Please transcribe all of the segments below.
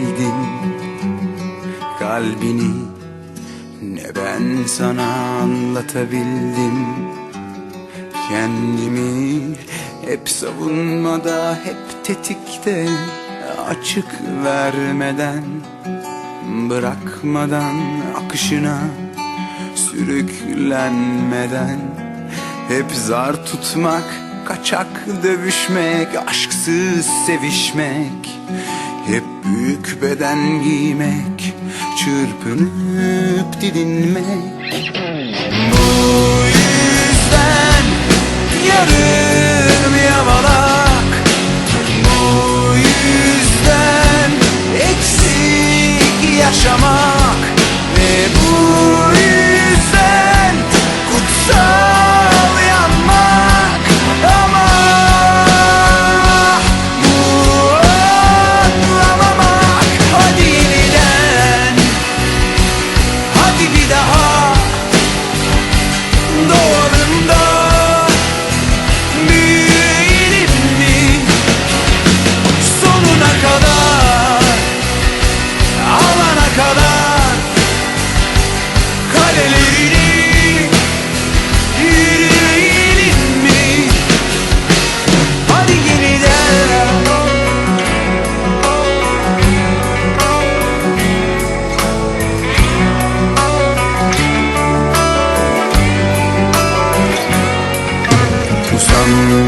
edebildim kalbini Ne ben sana anlatabildim? Kendimi hep savunmada hep tetikte Açık vermeden Bırakmadan akışına Sürüklenmeden Hep zar tutmak Kaçak dövüşmek Aşksız sevişmek Hep büyük beden giymek Çırpınıp didinmek. Bu yüzden yarım yamalak. Bu yüzden eksik yaşamak. Ve bu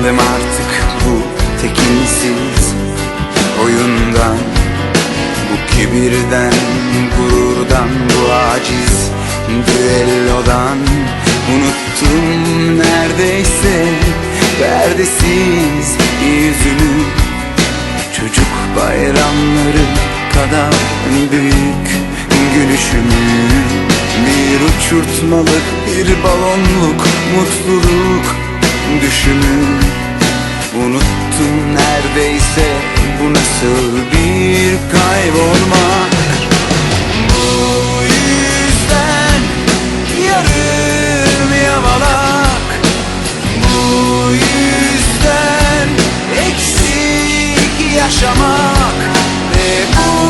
Usandım artık bu tekinsiz oyundan Bu kibirden, gururdan, bu aciz düellodan Unuttum neredeyse perdesiz yüzünü. Çocuk bayramları kadar büyük gülüşümü Bir uçurtmalık bir balonluk mutluluk düşünün Unuttum neredeyse bu nasıl bir kaybolma. Bu yüzden yarım yamalak. Bu yüzden eksik yaşamak Ve bu